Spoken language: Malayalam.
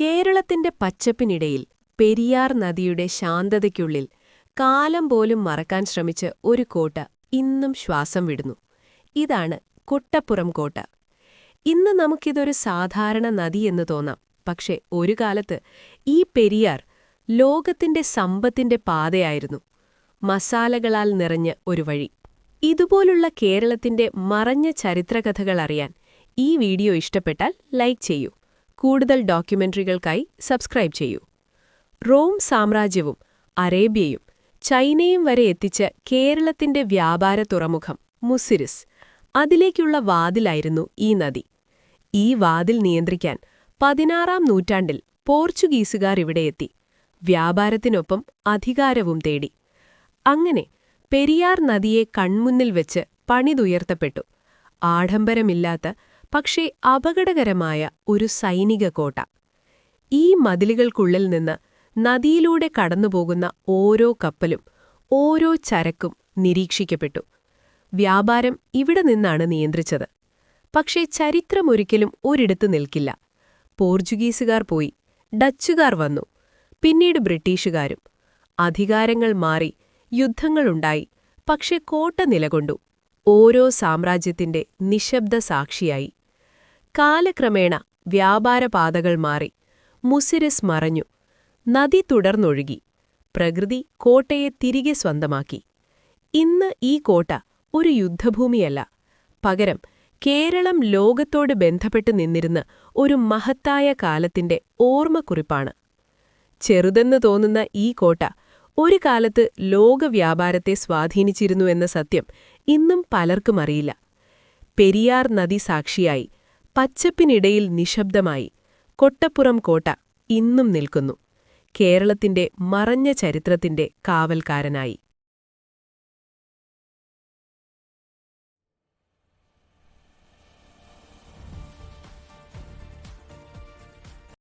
കേരളത്തിന്റെ പച്ചപ്പിനിടയിൽ പെരിയാർ നദിയുടെ ശാന്തതയ്ക്കുള്ളിൽ കാലം പോലും മറക്കാൻ ശ്രമിച്ച് ഒരു കോട്ട ഇന്നും ശ്വാസം വിടുന്നു. ഇതാണ് കൊട്ടപ്പുറം കോട്ട. ഇന്ന് നമുക്കിതൊരു സാധാരണ നദിയെന്ന് തോന്നാം. പക്ഷേ ഒരു കാലത്ത് ഈ പെരിയാർ ലോകത്തിന്റെ സമ്പത്തിന്റെ പാതയായിരുന്നു. മസാലകളാൽ നിറഞ്ഞ ഒരു വഴി. ഇതുപോലുള്ള കേരളത്തിന്റെ മറഞ്ഞ ചരിത്രകഥകൾ അറിയാൻ ഈ വീഡിയോ ഇഷ്ടപ്പെട്ടാൽ ലൈക്ക് ചെയ്യൂ. കൂടുതൽ ഡോക്യുമെന്ററികൾക്കായി സബ്സ്ക്രൈബ് ചെയ്യൂ. റോം സാമ്രാജ്യവും അറേബ്യയും ചൈനയും വരെ എത്തിച്ച കേരളത്തിന്റെ വ്യാപാര തുറമുഖം മുസിരിസ്. അതിലേക്കുള്ള വാതിലായിരുന്നു ഈ നദി. ഈ വാതിൽ നിയന്ത്രിക്കാൻ പതിനാറാം നൂറ്റാണ്ടിൽ പോർച്ചുഗീസുകാർ ഇവിടെ എത്തി. വ്യാപാരത്തിനൊപ്പം അധികാരവും തേടി. അങ്ങനെ പെരിയാർ നദിയെ കൺമുന്നിൽ വെച്ച് പണിതുയർത്തപ്പെട്ടു. ആഡംബരമില്ലാത്ത പക്ഷേ അപകടകരമായ ഒരു സൈനിക കോട്ട. ഈ മതിലുകൾക്കുള്ളിൽ നിന്ന് നദിയിലൂടെ കടന്നുപോകുന്ന ഓരോ കപ്പലും ഓരോ ചരക്കും നിരീക്ഷിക്കപ്പെട്ടു. വ്യാപാരം ഇവിടെ നിന്നാണ് നിയന്ത്രിച്ചത്. പക്ഷേ ചരിത്രമൊരിക്കലും ഒരിടത്ത് നിൽക്കില്ല. പോർച്ചുഗീസുകാർ പോയി ഡച്ചുകാർ വന്നു പിന്നീട് ബ്രിട്ടീഷുകാരും. അധികാരങ്ങൾ മാറി യുദ്ധങ്ങളുണ്ടായി പക്ഷെ കോട്ട നിലകൊണ്ടു. ഓരോ സാമ്രാജ്യത്തിന്റെ നിശബ്ദ സാക്ഷിയായി. കാലക്രമേണ വ്യാപാരപാതകൾ മാറി. മുസിരസ് മറഞ്ഞു. നദി തുടർന്നൊഴുകി. പ്രകൃതി കോട്ടയെ തിരികെ സ്വന്തമാക്കി. ഇന്ന് ഈ കോട്ട ഒരു യുദ്ധഭൂമിയല്ല. പകരം കേരളം ലോകത്തോട് ബന്ധപ്പെട്ട് നിന്നിരുന്ന ഒരു മഹത്തായ കാലത്തിന്റെ ഓർമ്മക്കുറിപ്പാണ്. ചെറുതെന്ന് തോന്നുന്ന ഈ കോട്ട ഒരു കാലത്ത് ലോകവ്യാപാരത്തെ സ്വാധീനിച്ചിരുന്നു എന്ന സത്യം ഇന്നും പലർക്കും അറിയില്ല. പെരിയാർ നദി സാക്ഷിയായി പച്ചപ്പിനിടയിൽ നിശബ്ദമായി കൊട്ടപ്പുറം കോട്ട ഇന്നും നിൽക്കുന്നു. കേരളത്തിന്റെ മറഞ്ഞ ചരിത്രത്തിന്റെ കാവൽക്കാരനായി.